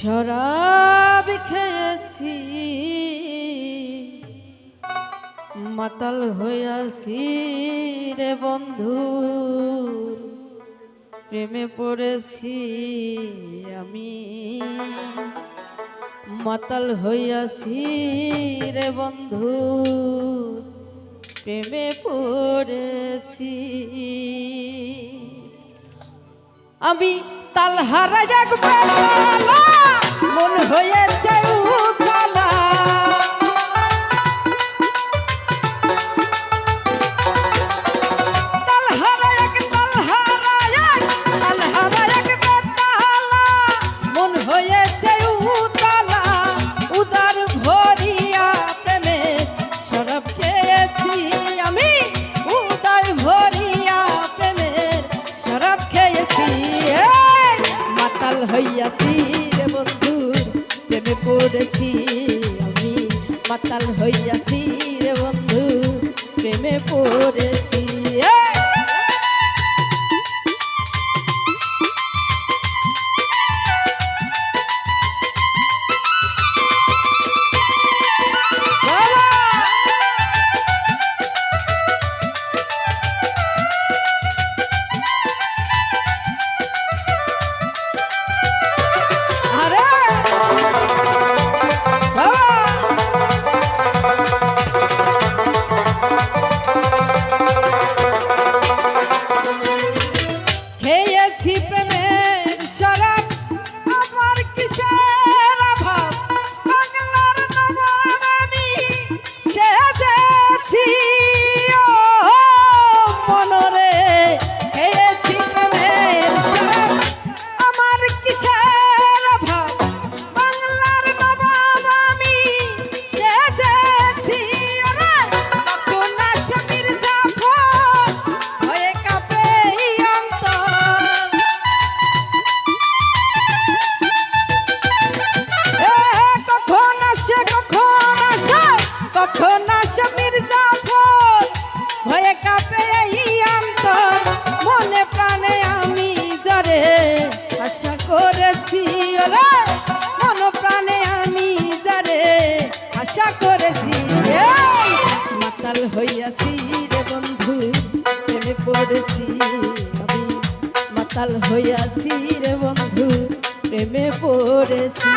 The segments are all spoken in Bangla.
শরাব খেয়েছি। মাতাল হইয়াছি রে বন্ধু, প্রেমে পড়েছি আমি। মাতাল হইয়াছি রে বন্ধু, প্রেমে পড়েছি। আমি তাল হারা বেলা মন হয়েছে পড়েছি আমি। মাতাল হইয়াছি রে বন্ধু প্রেমে পড়েছি। কখন আসে মির্জাফর ভয়ে কাঁপে এই অন্তর মনে প্রাণে আমি যারে আশা করেছি ওরে। মন প্রাণে আমি যারে আশা করেছি মাতাল হইয়াছি রে বন্ধু, প্রেমে পড়েছি আমি। মাতাল হইয়াছি রে বন্ধু, প্রেমে পড়েছি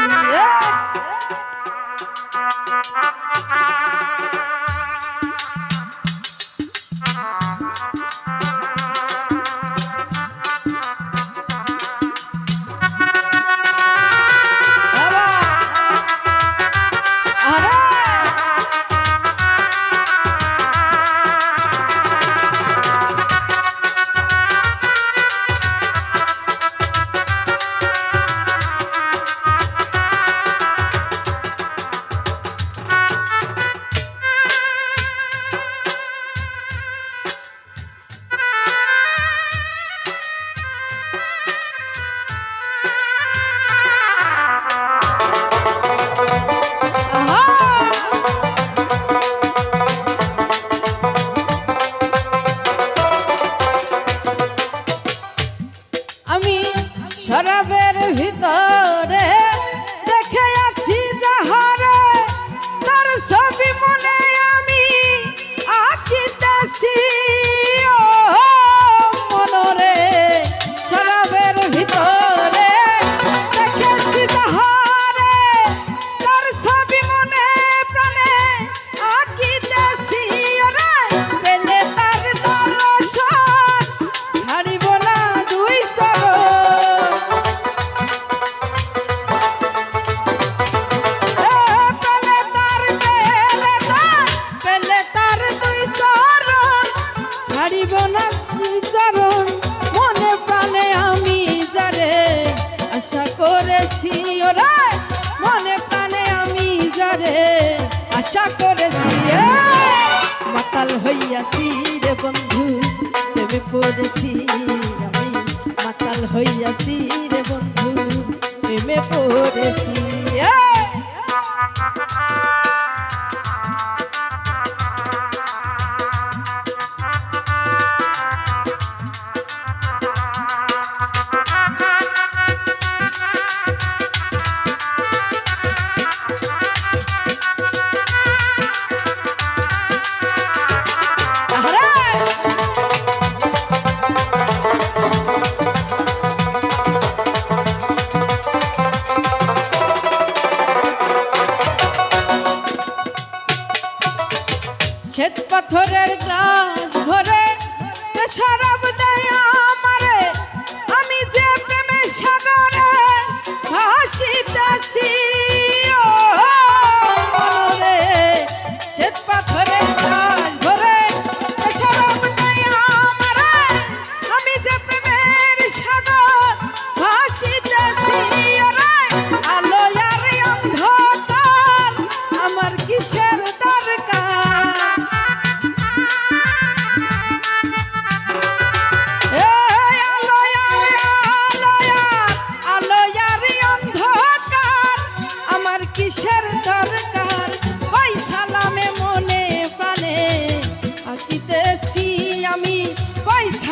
ওরে মনে প্রাণে আমি যারে আশা করেছি মাতাল হইয়াছি রে বন্ধু, প্রেমে পড়েছি আমি। মাতাল হইয়াছি রে বন্ধু, প্রেমে পড়েছি পাথরের গ্লাস ভরে সারাব দেয়া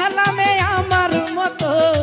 নামে আমার মতো।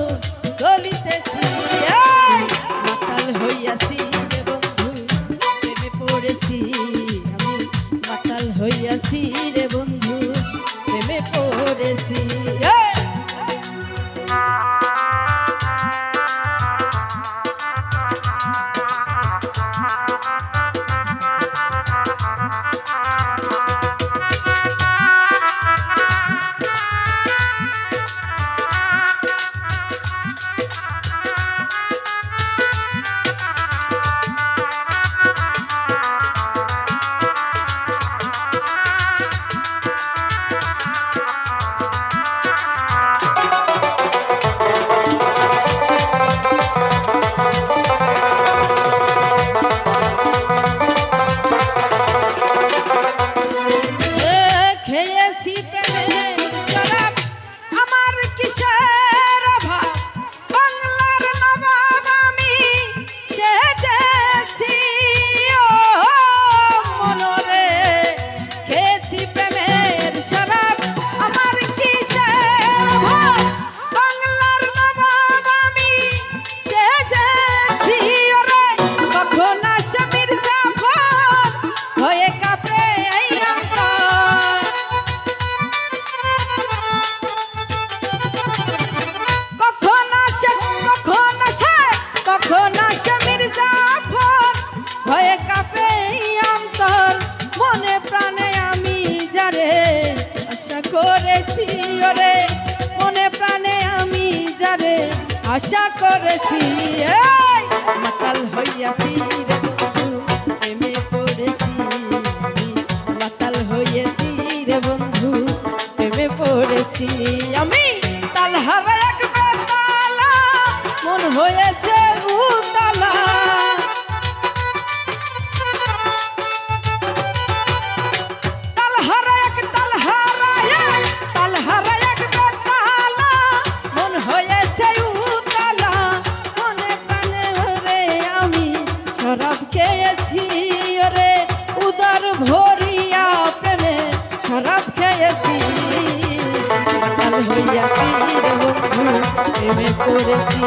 নশা করেছি মাতাল হইয়াছি প্রেমে পড়েছি। মাতাল হইয়াছি রে বন্ধু, প্রেমে পড়েছি। আমি তাল হাবার মন হয়েছে হইয়াছি রে বন্ধু, প্রেমে পড়েছি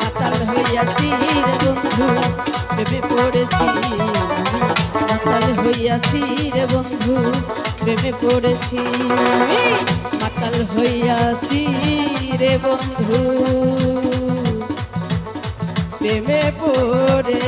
মাতাল হইয়াছি রে বন্ধু, প্রেমে পড়েছি মাতাল হইয়াছি রে বন্ধু, প্রেমে পড়েছি মাতাল হইয়াছি রে বন্ধু। প্রেমে পড়ে